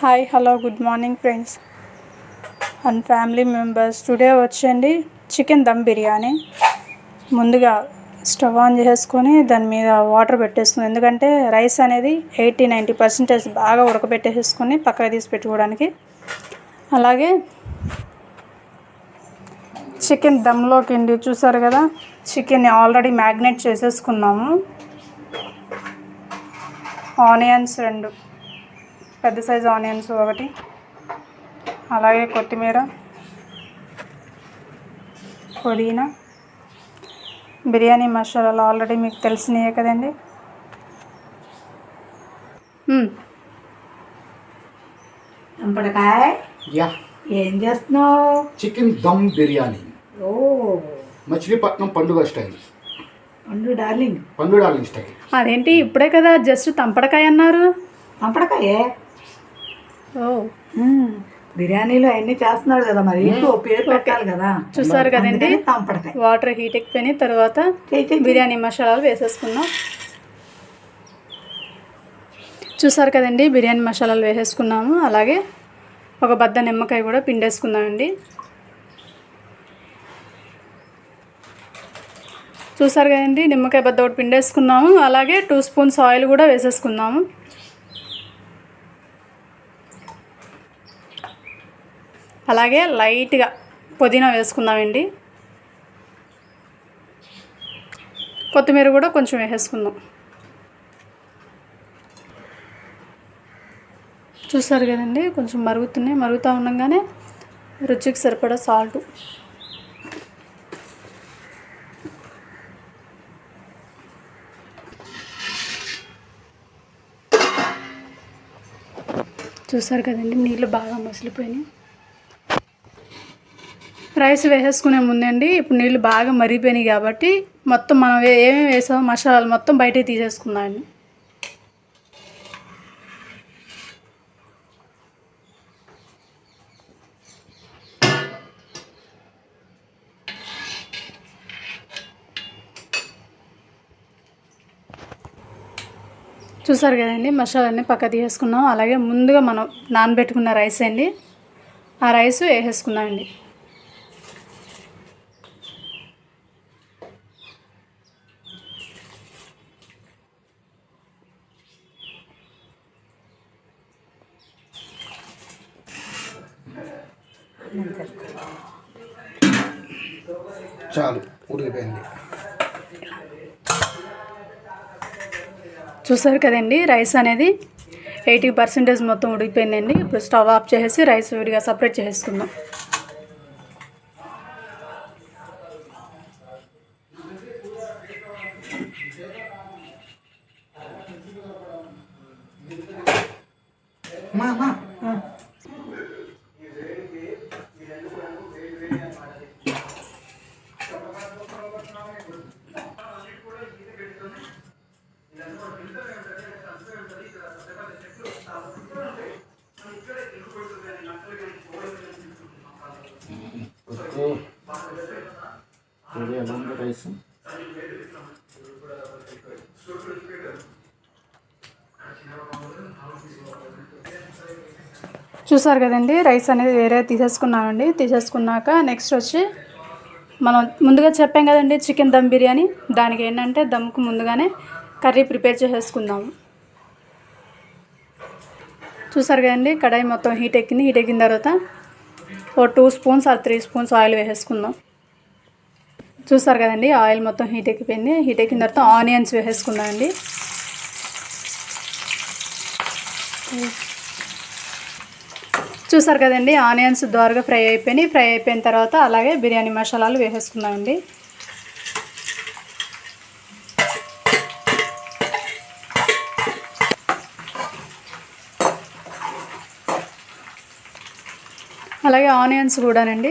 Hi hello good morning friends and family members today వచ్చండి chicken dum biryani ముందుగా stove on చేసుకొని దాని మీద వాటర్ పెట్టేస్తుంది ఎందుకంటే రైస్ అనేది ఎయిటీ నైంటీ పర్సెంటేజ్ బాగా ఉడకబెట్టేసుకొని పక్కన తీసి పెట్టుకోవడానికి. అలాగే చికెన్ దమ్లోకి అండి చూసారు కదా? చికెన్ ఆల్రెడీ మ్యాగ్నేట్ చేసేసుకున్నాము. ఆనియన్స్ రెండు. పెద్ద సైజు ఆనియన్స్ ఒకటి. అలాగే కొత్తిమీర పుదీనా బిర్యానీ మసాలాలు ఆల్రెడీ మీకు తెలిసినాయే కదండి. యా. ఏం చేస్తున్నావు? చికెన్ దమ్ బిర్యానీ. ఓ. మచిలీపట్నం పండుగ స్టైల్. పండు డార్లింగ్. పండు డార్లింగ్ స్టైల్. అదేంటి ఇప్పుడే కదా జస్ట్ తంపడకాయ అన్నారు. మ్మ్. బిర్యానీలో అన్ని చేస్తున్నాడు కదా మరి? పేరు పెట్టాలి కదా. చూసారు కదండి? వాటర్ హీట్ ఎక్కిపోయిన తర్వాత. బిర్యానీ మసాలాలు వేసేసుకున్నాం. చూసారు కదండి? బిర్యానీ మసాలాలు వేసేసుకున్నాము. అలాగే ఒక బద్ద నిమ్మకాయ కూడా పిండేసుకున్నామండి చూసారు కదండి? నిమ్మకాయ బద్ద ఒకటి పిండేసుకున్నాము. అలాగే టూ స్పూన్స్ ఆయిల్ కూడా వేసేసుకున్నాము. అలాగే లైట్గా పుదీనా వేసుకుందామండి. కొత్తిమీర కూడా కొంచెం వేసేసుకుందాం. చూసారు కదండి కొంచెం మరుగుతున్నాయి మరుగుతూ ఉండగానే రుచికి సరిపడా సాల్ట్. చూసారు కదండి నీళ్ళు బాగా మసిలిపోయినాయి. రైస్ వేసేసుకునే ముందండి. ఇప్పుడు నీళ్ళు బాగా మరిగిపోయినాయి కాబట్టి మొత్తం మనం ఏమేమి వేసామో మసాలాలు మొత్తం బయటకి తీసేసుకుందామండి చూసారు కదండి మసాలాన్ని పక్క తీసేసుకున్నాం. అలాగే ముందుగా మనం నానబెట్టుకున్న రైస్ అండి. ఆ రైస్ వేసేసుకున్నామండి చాలు ఉడికిపోయింది చూసారు కదండి రైస్ అనేది ఎయిటీ పర్సెంటేజ్ మొత్తం ఉడికిపోయిందండి. ఇప్పుడు స్టవ్ ఆఫ్ చేసేసి రైస్ విడిగా సపరేట్ చేసుకుందాం మా. చూసారు కదండి రైస్ అనేది వేరే తీసేసుకున్నామండి. తీసేసుకున్నాక నెక్స్ట్ వచ్చి మనం ముందుగా చెప్పాం కదండి చికెన్ దమ్ బిర్యానీ. దానికి ఏంటంటే దమ్కు ముందుగానే కర్రీ ప్రిపేర్ చేసేసుకుందాము చూసారు కదండి కడాయి మొత్తం హీట్ ఎక్కింది. హీట్ ఎక్కిన తర్వాత ఓ two spoons or three spoons oil వేసేసుకుందాం. చూసారు కదండి ఆయిల్ మొత్తం హీట్ ఎక్కిపోయింది. హీట్ ఎక్కిన తర్వాత ఆనియన్స్ వేసేసుకుందామండి చూసారు కదండి ఆనియన్స్ ద్వారగా ఫ్రై అయిపోయినాయి. ఫ్రై అయిపోయిన తర్వాత అలాగే బిర్యానీ మసాలాలు వేసేసుకుందామండి. అలాగే ఆనియన్స్ కూడానండి.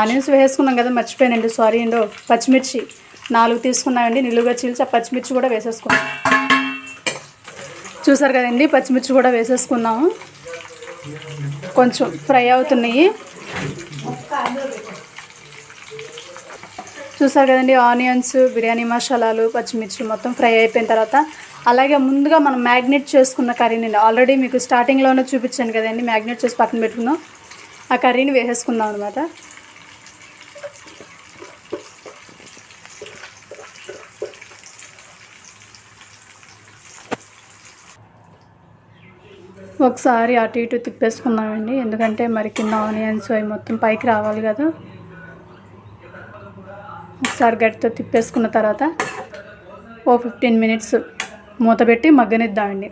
ఆనియన్స్ వేసుకున్నాం కదా మర్చిపోయానండి సారీ అండి పచ్చిమిర్చి నాలుగు తీసుకున్నామండి నిలువుగా చీల్చి ఆ పచ్చిమిర్చి కూడా వేసేసుకున్నాం. చూసారు కదండి పచ్చిమిర్చి కూడా వేసేసుకున్నాము. కొంచెం ఫ్రై అవుతున్నాయి. చూసారు కదండి ఆనియన్స్ బిర్యానీ మసాలాలు పచ్చిమిర్చి మొత్తం ఫ్రై అయిపోయిన తర్వాత అలాగే ముందుగా మనం మ్యాగ్నెట్ చేసుకున్న కర్రీని ఆల్రెడీ మీకు స్టార్టింగ్లోనే చూపించాను కదండి మ్యాగ్నెట్ చేసి పక్కన పెట్టుకున్నాం ఆ కర్రీని వేసేసుకుందాం అనమాట ఒకసారి అటు ఇటు తిప్పేసుకున్నామండి. ఎందుకంటే మరి కింద ఆనియన్స్ అవి మొత్తం పైకి రావాలి కదా. ఒకసారి గట్టితో తిప్పేసుకున్న తర్వాత ఓ ఫిఫ్టీన్ మినిట్స్ మూత పెట్టి మగ్గనిద్దామండి.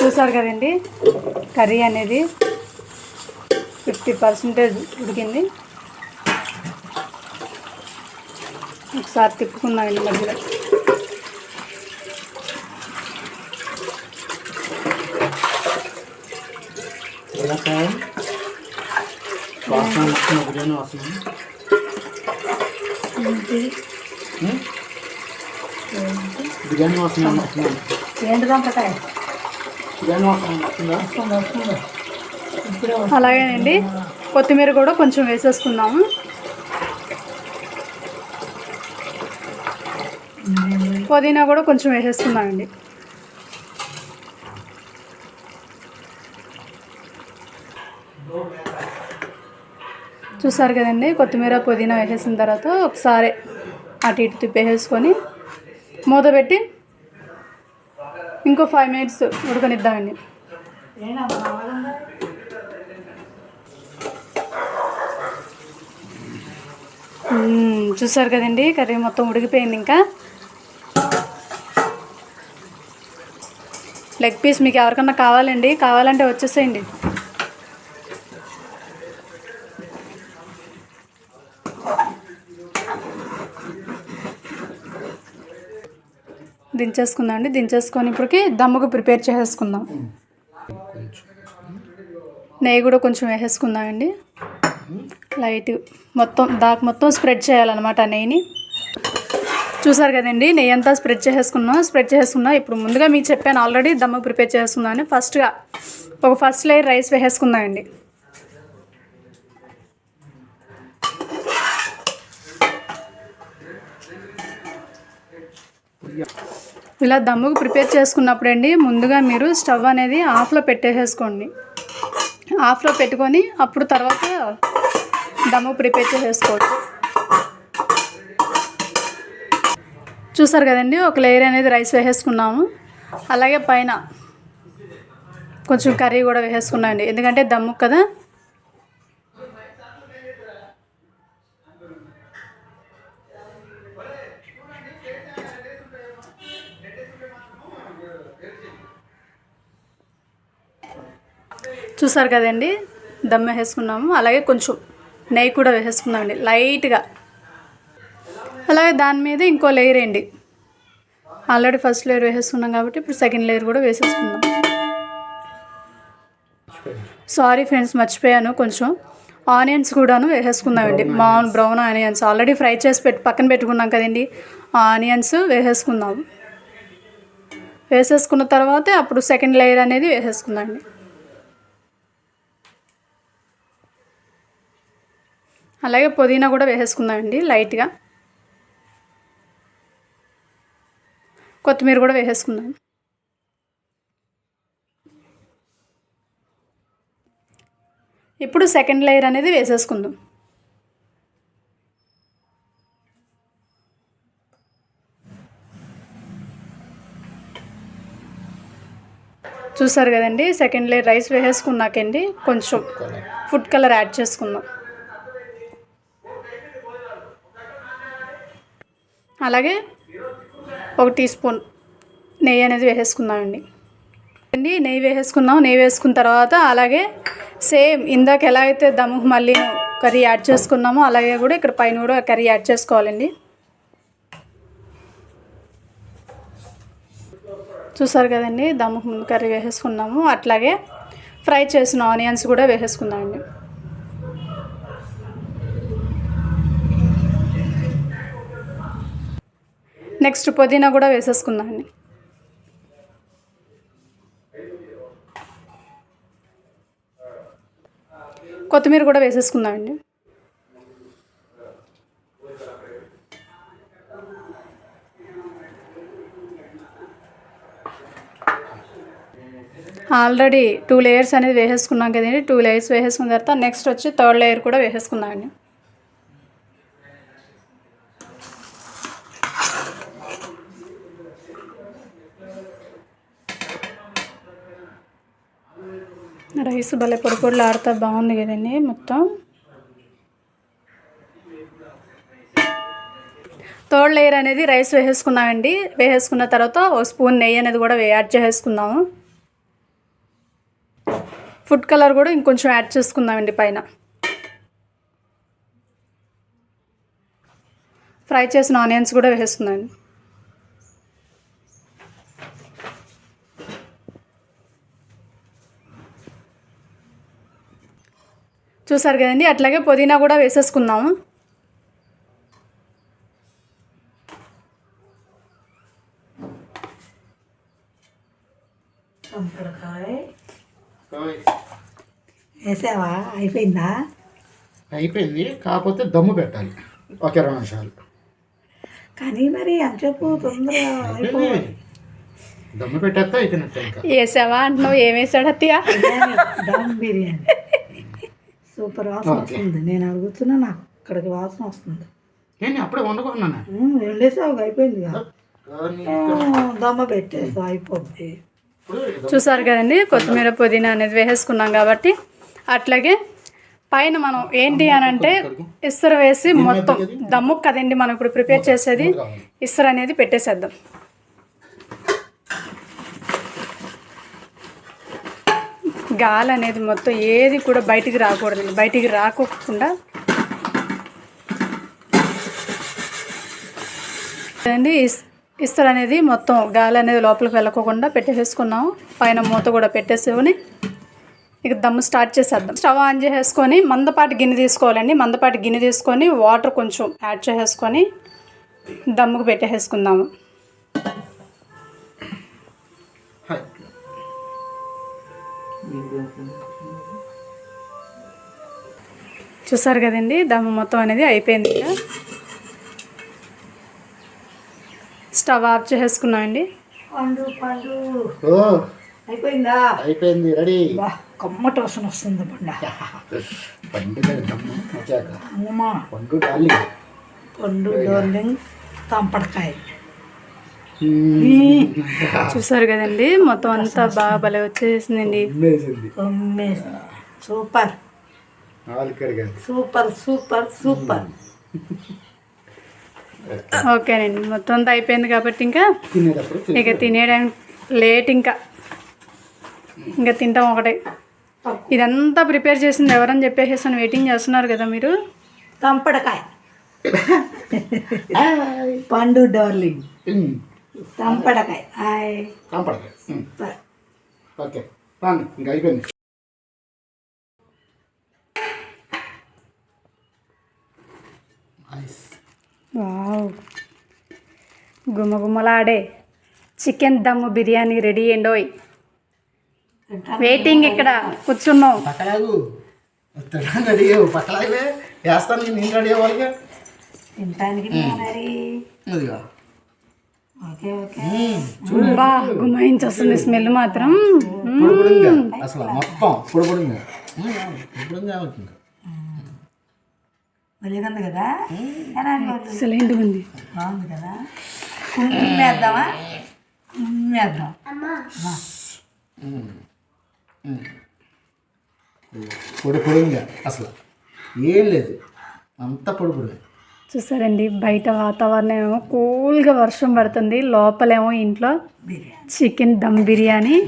చూసారు కదండి కర్రీ అనేది ఫిఫ్టీ పర్సెంటేజ్ ఉడికింది. ఒకసారి మధ్యలో. సార్ వాసన వస్తున్న బిర్యానీ వాసన? బిర్యానీ వాసన వస్తుందా? వస్తుందా అలాగేనండి. కొత్తిమీర కూడా కొంచెం వేసేసుకుందాము. పుదీనా కూడా కొంచెం వేసేసుకుందామండి. చూసారు కదండి కొత్తిమీర పుదీనా వేసేసిన తర్వాత ఒకసారి అటు ఇటు తిప్పేసేసుకొని మూత పెట్టి ఇంకో ఫైవ్ మినిట్స్ ఉడకనిద్దామండి. చూసారు కదండి కర్రీ మొత్తం ఉడికిపోయింది ఇంకా. లెగ్ పీస్ మీకు ఎవరికన్నా కావాలండి కావాలంటే వచ్చేసేయండి. దించేసుకుందాం అండి దించేసుకొని ఇప్పటికి దమ్ముకు ప్రిపేర్ చేసేసుకుందాం. నెయ్యి కూడా కొంచెం వేసేసుకుందామండి లైట్ మొత్తం దాకా మొత్తం స్ప్రెడ్ చేయాలన్నమాట నెయ్యిని. చూసారు కదండి నెయ్యి అంతా స్ప్రెడ్ చేసేసుకున్నాం స్ప్రెడ్ చేసేసుకున్నాం ఇప్పుడు ముందుగా మీకు చెప్పాను ఆల్రెడీ దమ్ము ప్రిపేర్ చేసుకుందామని ఫస్ట్గా ఒక ఫస్ట్ లేయర్ రైస్ వేసేసుకుందామండి ఇలా దమ్ముకు ప్రిపేర్ చేసుకున్నప్పుడు అండి ముందుగా మీరు స్టవ్ అనేది ఆఫ్లో పెట్టేసేసుకోండి. ఆఫ్లో పెట్టుకొని అప్పుడు తర్వాత దమ్ము ప్రిపేర్ చేసేసుకోవచ్చు చూసారు కదండి ఒక లేయర్ అనేది రైస్ వేసేసుకున్నాము. అలాగే పైన కొంచెం కర్రీ కూడా వేసేసుకున్నామండి. ఎందుకంటే దమ్ము కదా. చూసారు కదండి దమ్ వేసేసుకున్నాము. అలాగే కొంచెం నెయ్యి కూడా వేసేసుకున్నామండి లైట్గా. అలాగే దాని మీద ఇంకో లేయర్ వేయండి. ఆల్రెడీ ఫస్ట్ లేయర్ వేసేసుకున్నాం కాబట్టి ఇప్పుడు సెకండ్ లేయర్ కూడా వేసేసుకుందాం. సారీ ఫ్రెండ్స్ మర్చిపోయాను కొంచెం. ఆనియన్స్ కూడాను వేసేసుకుందామండి మామూలు బ్రౌన్ ఆనియన్స్. ఆల్రెడీ ఫ్రై చేసి పెట్టి పక్కన పెట్టుకున్నాం కదండి ఆనియన్స్ వేసేసుకుందాం. వేసేసుకున్న తర్వాత అప్పుడు సెకండ్ లేయర్ అనేది వేసేసుకుందామండి. అలాగే పుదీనా కూడా వేసేసుకుందామండి లైట్గా. కొత్తిమీర కూడా వేసేసుకుందాం. ఇప్పుడు సెకండ్ లేయర్ అనేది వేసేసుకుందాం. చూసారు కదండి సెకండ్ లేయర్ రైస్ వేసేసుకున్నాకండి కొంచెం ఫుడ్ కలర్ యాడ్ చేసుకుందాం. అలాగే ఒక టీ స్పూన్ నెయ్యి అనేది వేసేసుకుందామండి. అండి నెయ్యి వేసేసుకున్నాం. నెయ్యి వేసుకున్న తర్వాత అలాగే సేమ్ ఇందాక ఎలా అయితే దమ్ మళ్ళీ కర్రీ యాడ్ చేసుకున్నామో అలాగే కూడా ఇక్కడ పైన కూడా కర్రీ యాడ్ చేసుకోవాలండి. చూసారు కదండి దమ్ కర్రీ వేసేసుకున్నాము. అట్లాగే ఫ్రై చేసిన ఆనియన్స్ కూడా వేసేసుకుందామండి. నెక్స్ట్ పుదీనా కూడా వేసేసుకుందామండి కొత్తిమీర కూడా వేసేసుకుందామండి ఆల్రెడీ టూ లేయర్స్ అనేది వేసేసుకున్నాం కదండి. టూ లేయర్స్ వేసేసుకున్న తర్వాత నెక్స్ట్ వచ్చి థర్డ్ లేయర్ కూడా వేసేసుకుందామండి రైస్ భలే పొడి పొడిలు ఆడుతా బాగుంది కదండి మొత్తం. థర్డ్ లేయర్ అనేది రైస్ వేసేసుకున్నామండి. వేసేసుకున్న తర్వాత ఒక స్పూన్ నెయ్యి అనేది కూడా యాడ్ చేసేసుకుందాము. ఫుడ్ కలర్ కూడా ఇంకొంచెం యాడ్ చేసుకుందామండి పైన. ఫ్రై చేసిన ఆనియన్స్ కూడా వేసేసుకుందామండి చూసారు కదండి అట్లాగే పుదీనా కూడా వేసేసుకుందాము. వేసావా? అయిపోయిందా? అయిపోయింది కాకపోతే దమ్ము పెట్టాలి ఒక ఇరవై నిమిషాలు. కానీ మరి అంతసేపు తొందరగా అయిపోయింది. దమ్ము పెట్టేస్తే అయిపోయినట్టే ఇంకా. వేసావా అంటున్నావు? ఏం వేసాడు అత్తయ్య? దమ్ బిర్యానీ. సూపర్ వాసన వస్తుంది. నేను అడుగుతున్నా నాకు అక్కడికి వాసన వస్తుంది. నేను అప్పుడే వండుకున్నాను వండేసావు అయిపోయింది కదా. కానీ దమ్మ పెట్టేసావు అయిపోద్ది. చూసారు కదండి కొత్తిమీర పుదీనా అనేది వేసేసుకున్నాం కాబట్టి అట్లాగే పైన మనం ఏంటి అని అంటే ఇస్తరు వేసి మొత్తం దమ్ము కదండి మనం ఇప్పుడు ప్రిపేర్ చేసేది ఇస్తరు అనేది పెట్టేసేద్దాం. గాలి అనేది మొత్తం ఏది కూడా బయటికి రాకూడదండి బయటికి రాకోకుండా అండి ఇస్తర్ అనేది మొత్తం గాలి అనేది లోపలికి వెళ్ళకోకుండా పెట్టేసుకున్నాం పైన మూత కూడా పెట్టేసుకొని ఇక దమ్ము స్టార్ట్ చేసేద్దాం. స్టవ్ ఆన్ చేసేసుకొని మందపాటి గిన్నె తీసుకోవాలండి. మందపాటి గిన్నె తీసుకొని వాటర్ కొంచెం యాడ్ చేసేసుకొని దమ్ముకు పెట్టేసుకుందాము చూసారు కదండి దమ్ము మొత్తం అనేది అయిపోయింది ఇక. స్టవ్ ఆఫ్ చేసేసుకున్నామండి పండు పండు. ఓ. అయిపోయిందా? అయిపోయింది రెడీ. కమ్మటి వాసన వస్తుంది పండ. పండు పండు డోర్లింగ్ తంపడకాయ. చూసారు కదండి మొత్తం అంతా బాగా భలే వచ్చేసిందండి. సూపర్ సూపర్ సూపర్ సూపర్ ఓకేనండి మొత్తం అంతా అయిపోయింది కాబట్టి ఇంకా ఇక తినేయడం లేట్ ఇంకా. ఇంకా తింటాం ఒకటే. ఇదంతా ప్రిపేర్ చేసింది ఎవరని చెప్పేసి వెయిటింగ్ చేస్తున్నారు కదా మీరు? తంపడకాయ పండు డార్లింగ్. తంపడకాయ. హాయ్ కాంపడకాయ ఓకే. రాండి ఇంకా అయిపోయింది. Nice wow. గుమగుమలాడే చికెన్ దమ్ బిర్యానీ రెడీ అండోయ్ వెయిటింగ్ ఇక్కడ కూర్చున్నాం. పక్కలాగు. రెడీ పక్కలాగే వేస్తాను నేను రెడీ తినటానికి మరి అదిగా ఓకే ఓకే బా గుమాయించి వస్తుంది స్మెల్ మాత్రం. అసలు మొత్తం పొడి పొడిగా పొడి పొడిగా అవుతుంది వెళ్ళింది కదా? ఉంది బాగుంది కదా? పొడి పొడిగా అసలు ఏం లేదు. అంతా పొడి పొడిగా చూసారండి బయట వాతావరణం ఏమో కూల్గా వర్షం పడుతుంది. లోపలేమో ఇంట్లో బిర్యానీ చికెన్ దమ్ బిర్యానీ.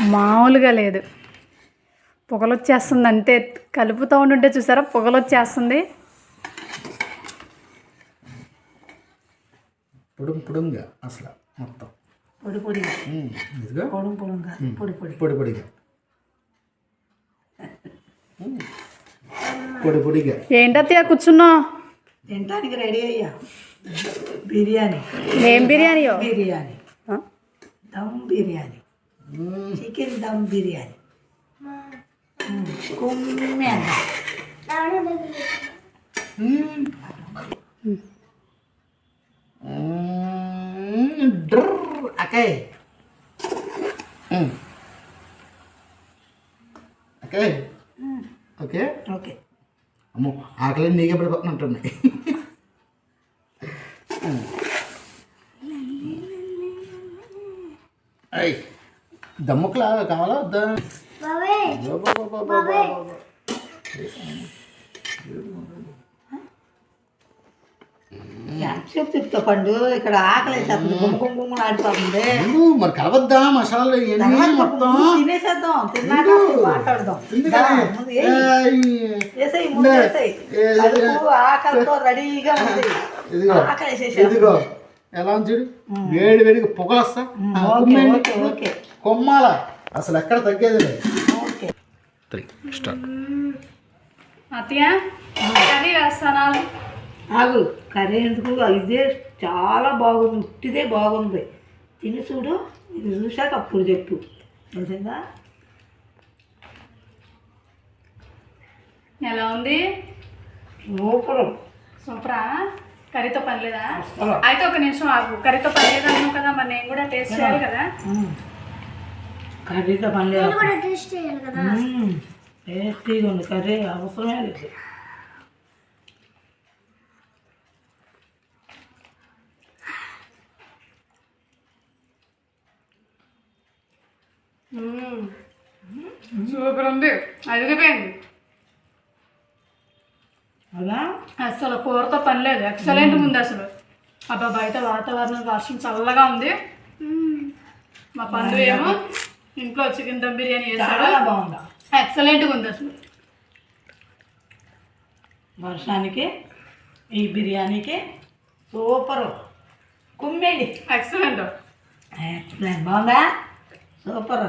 మామూలుగా లేదు. పొగలొచ్చేస్తుంది అంతే. కలుపుతూ ఉంటుంటే చూసారా పొగలొచ్చేస్తుంది. పొడుం పొడుంగా అసలు మొత్తం. పొడి పొడిగా. పొడుం పొడుంగా. పొడి పొడి. పొడి పొడిగా. పొడి పొడిగా. ఏంటత్తయ్య కూర్చున్నావు? తినటానికి రెడీ అయ్యా బిర్యానీ ఏం బిర్యానీయో బిర్యానీ ఆ? దమ్ బిర్యానీ ఉమ్, చికెన్ దమ్ బిర్యానీ కుమ్మి అంట మ్మ్. మ్మ్. డ్రర్. అక్కయ్ మ్మ్. అక్కయ్ ఓకే ఓకే అమ్మో ఆకలి నీకే పడిపోతున్నట్టున్నాయి అయ్ దమ్ముకులా కావాలా వద్దా? బాబా. చెప్తా పండు. ఇక్కడ ఆకలి గుమ్మ ఆడిపోతుంది మరి కలవద్దా మసాలా ఇవన్నీ మొత్తం? తినేసేద్దాం. తిన్నాక? మాట్లాడదాం. ఆకలితో రెడీగా ఉంది. ఇదిగో. ఎలా ఉంది చూడు? వేడి వేడిగా పొగలొస్తా. కొమ్మాల? అసలు ఎక్కడ తగ్గేది లేదు. ఓకే. Three start. కర్రీ వేస్తానా? ఆగు కర్రీ ఎందుకు? ఇదే చాలా బాగుంది ఉట్టిదే బాగుంది. తిని చూడు ఇది చూశాక అప్పుడు చెప్పు. తెలిసిందా ఎలా ఉంది? సూపర్. సూపరా? కర్రీతో పని లేదా. అయితే ఒక నిమిషం ఆగు. కర్రీతో పని లేదు అన్నావు కదా మరి నేను కూడా టేస్ట్ చేయాలి కదా? కర్రీతో పని లేదు మ్మ్. టేస్టీగా ఉంది కర్రీ అవసరమే లేదు. సూపర్ ఉంది అదిరిపోయింది అలా అసలు కూరతో పని లేదు. ఎక్సలెంట్ ఉంది అసలు. అబ్బా బయట వాతావరణం వర్షం చల్లగా ఉంది. మా పండు ఏమో ఇంట్లో చికెన్ దమ్ బిర్యానీ చేశాడు చాలా బాగుంది? ఎక్సలెంట్గా ఉంది అసలు. వర్షానికి ఈ బిర్యానీకి సూపర్. కుమ్మేండి ఎక్సలెంట్ ఎక్సలెంట్ బాగుందా? సూపర్.